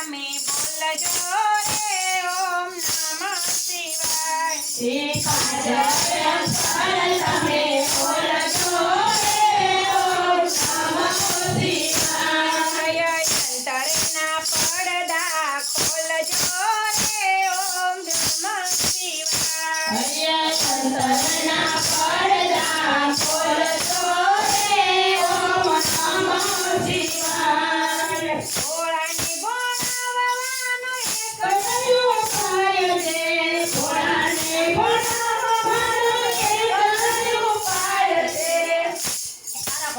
તમે બોલજો રે ઓમ નમઃ શિવાય. શ્રી કાળા તમે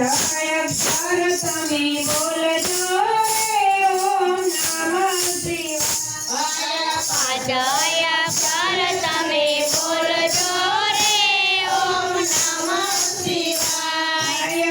અક્ષર તમે બોલજો ઓમ નમઃ શિવાય. પાંચય અક્ષર તમે બોલજો રે ઓમ નમઃ શિવાય.